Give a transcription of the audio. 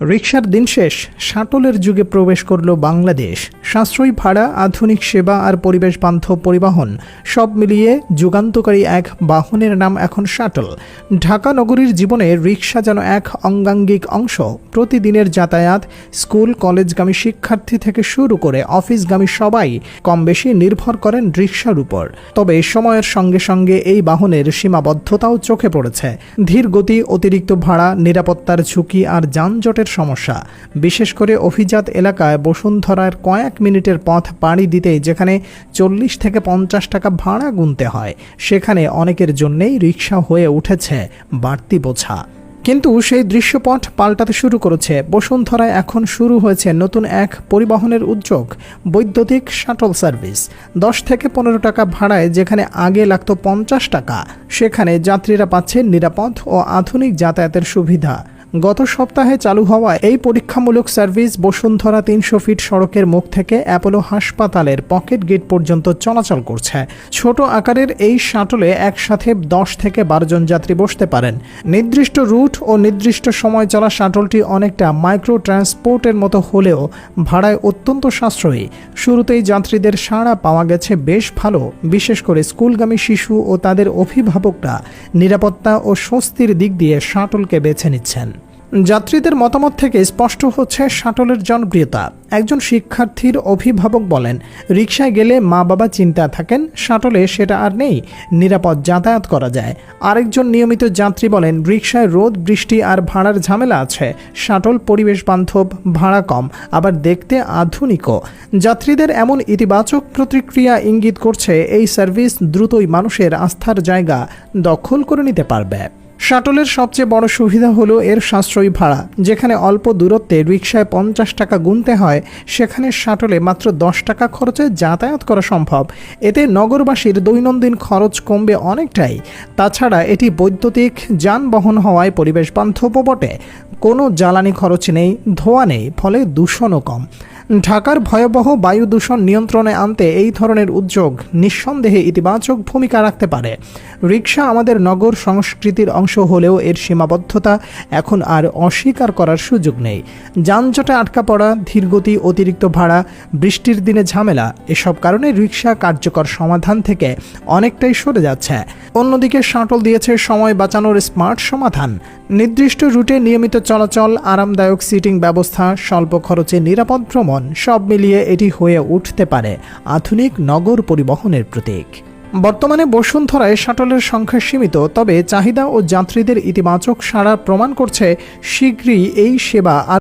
রিকশার দিন শেষ, শাটলের যুগে প্রবেশ করল বাংলাদেশ। সাশ্রয়ী ভাড়া, আধুনিক সেবা আর পরিবেশ বান্ধব পরিবহন, সব মিলিয়ে যুগান্তকারী এক বাহনের নাম এখন শাটল। ঢাকা নগরীর জীবনে রিকশা যেন এক অঙ্গাঙ্গিক অংশ। প্রতিদিনের যাতায়াত, স্কুল, কলেজগামী শিক্ষার্থী থেকে শুরু করে অফিসগামী সবাই কম বেশি নির্ভর করেন রিকশার উপর। তবে সময়ের সঙ্গে সঙ্গে এই বাহনের সীমাবদ্ধতাও চোখে পড়েছে। ধীর গতি অতিরিক্ত ভাড়া, নিরাপত্তার ঝুঁকি আর যানজটের সমস্যা। বিশেষ করে অভিজাত এলাকায় বসুন্ধরার কয়েক মিনিটের পথ পাড়ি দিতেই যেখানে চল্লিশ থেকে পঞ্চাশ টাকা ভাড়া গুনতে হয়, সেখানে অনেকের জন্যেই রিক্সা হয়ে উঠেছে বাড়তি বোঝা। কিন্তু সেই দৃশ্যপট পাল্টাতে শুরু করেছে। বসুন্ধরায় এখন শুরু হয়েছে নতুন এক পরিবহনের উদ্যোগ, বৈদ্যুতিক শাটল সার্ভিস। দশ থেকে পনেরো টাকা ভাড়ায় যেখানে আগে লাগতো পঞ্চাশ টাকা, সেখানে যাত্রীরা পাচ্ছে নিরাপদ ও আধুনিক যাতায়াতের সুবিধা। গত সপ্তাহে চালু হওয়া এই পরীক্ষামূলক সার্ভিস বসুন্ধরা তিনশো ফিট সড়কের মুখ থেকে অ্যাপোলো হাসপাতালের পকেট গেট পর্যন্ত চলাচল করছে। ছোট আকারের এই শাটলে একসাথে দশ থেকে বারো জন যাত্রী বসতে পারেন। নির্দিষ্ট রুট ও নির্দিষ্ট সময় চলা শাটলটি অনেকটা মাইক্রো ট্রান্সপোর্টের মতো হলেও ভাড়ায় অত্যন্ত সাশ্রয়ী। শুরুতেই যাত্রীদের সাড়া পাওয়া গেছে বেশ ভালো, বিশেষ করে স্কুলগামী শিশু ও তাদের অভিভাবকরা নিরাপত্তা ও স্বস্তির দিক দিয়ে শাটলকে বেছে নিচ্ছেন। যাত্রীদের মতামত থেকে স্পষ্ট হচ্ছে শাটলের জনপ্রিয়তা। একজন শিক্ষার্থীর অভিভাবক বলেন, রিকশায় গেলে মা বাবা চিন্তা থাকেন, শাটলে সেটা আর নেই, নিরাপদ যাতায়াত করা যায়। আরেকজন নিয়মিত যাত্রী বলেন, রিকশায় রোদ, বৃষ্টি আর ভাড়ার ঝামেলা আছে। শাটল পরিবেশ বান্ধব, ভাড়া কম, আবার দেখতে আধুনিকও। যাত্রীদের এমন ইতিবাচক প্রতিক্রিয়া ইঙ্গিত করছে, এই সার্ভিস দ্রুতই মানুষের আস্থার জায়গা দখল করে নিতে পারবে। শাটলের সবচেয়ে বড় সুবিধা হলো এর সাশ্রয়ী ভাড়া। যেখানে অল্প দূরত্বে রিকশায় পঞ্চাশ টাকা গুনতে হয়, সেখানে শাটলে মাত্র দশ টাকা খরচে যাতায়াত করা সম্ভব। এতে নগরবাসীর দৈনন্দিন খরচ কমবে অনেকটাই। তাছাড়া এটি বৈদ্যুতিক যানবাহন হওয়ায় পরিবেশ বান্ধবও বটে। কোনো জ্বালানি খরচ নেই, ধোয়া নেই, ফলে দূষণও কম। ঢাকার ভয়াবহ বায়ু দূষণ নিয়ন্ত্রণে আনতে এই ধরনের উদ্যোগ নিঃসন্দেহে ইতিবাচক ভূমিকা রাখতে পারে। রিক্সা আমাদের নগর সংস্কৃতির অংশ হলেও এর সীমাবদ্ধতা এখন আর অস্বীকার করার সুযোগ নেই। যানজটে আটকা পড়া, ধীরগতি, অতিরিক্ত ভাড়া, বৃষ্টির দিনে ঝামেলা, এসব কারণে রিক্সা কার্যকর সমাধান থেকে অনেকটাই সরে যাচ্ছে। অন্যদিকে শাটল দিয়েছে সময় বাঁচানোর স্মার্ট সমাধান। নির্দিষ্ট রুটে নিয়মিত চলাচল, আরামদায়ক সিটিং ব্যবস্থা, স্বল্প খরচে নিরাপদ ভ্রমণ, সব মিলিয়ে এটি হয়ে উঠতে পারে আধুনিক নগর পরিবহনের প্রতীক। বর্তমানে বসুন্ধরায় শাটলের সংখ্যা সীমিত, তবে চাহিদা ও যাত্রীদের ইতিবাচক সাড়া প্রমাণ করছে, শীঘ্রই এই সেবা